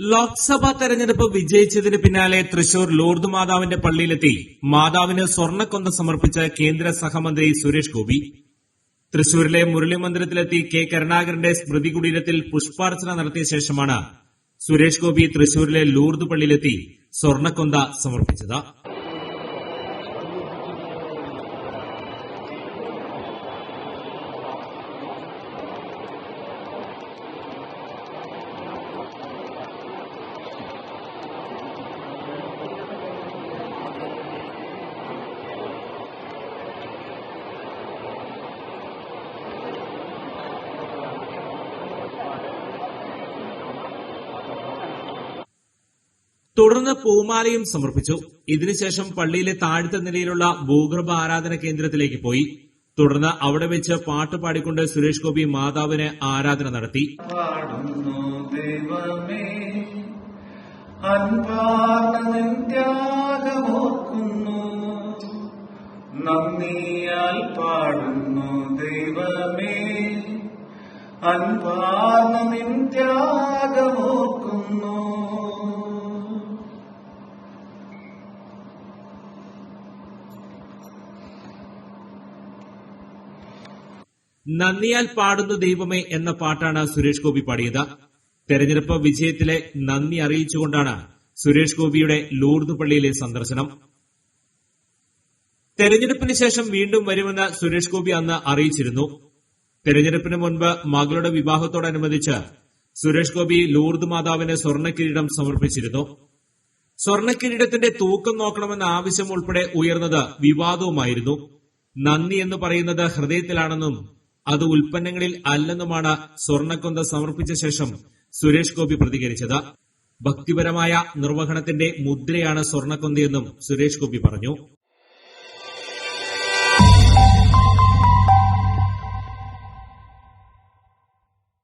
ലോക്സഭാ തെരഞ്ഞെടുപ്പ് വിജയിച്ചതിന് പിന്നാലെ തൃശൂർ ലൂർദ് മാതാവിന്റെ പള്ളിയിലെത്തി. മാതാവിന് സ്വർണക്കൊന്ത സമർപ്പിച്ച കേന്ദ്ര സഹമന്ത്രി സുരേഷ് ഗോപി. തൃശൂരിലെ മുരളി മന്ദിരത്തിലെത്തി കെ കരുണാകരന്റെ സ്മൃതി കുടീരത്തിൽ പുഷ്പാർച്ചന നടത്തിയ ശേഷമാണ് സുരേഷ് ഗോപി തൃശൂരിലെ ലൂർദ് പള്ളിയിലെത്തി സ്വർണക്കൊന്ത സമർപ്പിച്ചത്. തുടർന്ന് പൂമാലയും സമർപ്പിച്ചു. ഇതിനുശേഷം പള്ളിയിലെ താഴ്ത്ത നിലയിലുള്ള ഭൂഗർഭ ആരാധന കേന്ദ്രത്തിലേക്ക് പോയി. തുടർന്ന് അവിടെ വെച്ച് പാട്ട് പാടിക്കൊണ്ട് സുരേഷ് ഗോപി മാതാവിന് ആരാധന നടത്തി. നന്ദിയാൽ പാടുന്നു ദൈവമേ അൻപാർന്ന നിൻ ത്യാഗമോർക്കുന്നു നന്ദിയാൽ പാടുന്നു ദൈവമേ എന്ന പാട്ടാണ് സുരേഷ് ഗോപി പാടിയത്. തെരഞ്ഞെടുപ്പ് വിജയത്തിലെ നന്ദി അറിയിച്ചുകൊണ്ടാണ് സുരേഷ് ഗോപിയുടെ ലൂർദ് പള്ളിയിലെ സന്ദർശനം. തെരഞ്ഞെടുപ്പിന് ശേഷം വീണ്ടും വരുമെന്ന് സുരേഷ് ഗോപി അന്ന് അറിയിച്ചിരുന്നു. തെരഞ്ഞെടുപ്പിന് മുൻപ് മകളുടെ വിവാഹത്തോടനുബന്ധിച്ച് സുരേഷ് ഗോപി ലൂർദ് മാതാവിന് സ്വർണക്കിരീടം സമർപ്പിച്ചിരുന്നു. സ്വർണക്കിരീടത്തിന്റെ തൂക്കം നോക്കണമെന്ന ആവശ്യം ഉൾപ്പെടെ ഉയർന്നത് വിവാദവുമായിരുന്നു. നന്ദി എന്ന് പറയുന്നത് ഹൃദയത്തിലാണെന്നും അത് ഉൽപ്പന്നങ്ങളിൽ അല്ലെന്നുമാണ് സ്വർണക്കൊന്ത സമർപ്പിച്ച ശേഷം സുരേഷ് ഗോപി പ്രതികരിച്ചത്. ഭക്തിപരമായ നിർവഹണത്തിന്റെ മുദ്രയാണ് സ്വർണക്കൊന്തയെന്നും സുരേഷ് ഗോപി പറഞ്ഞു.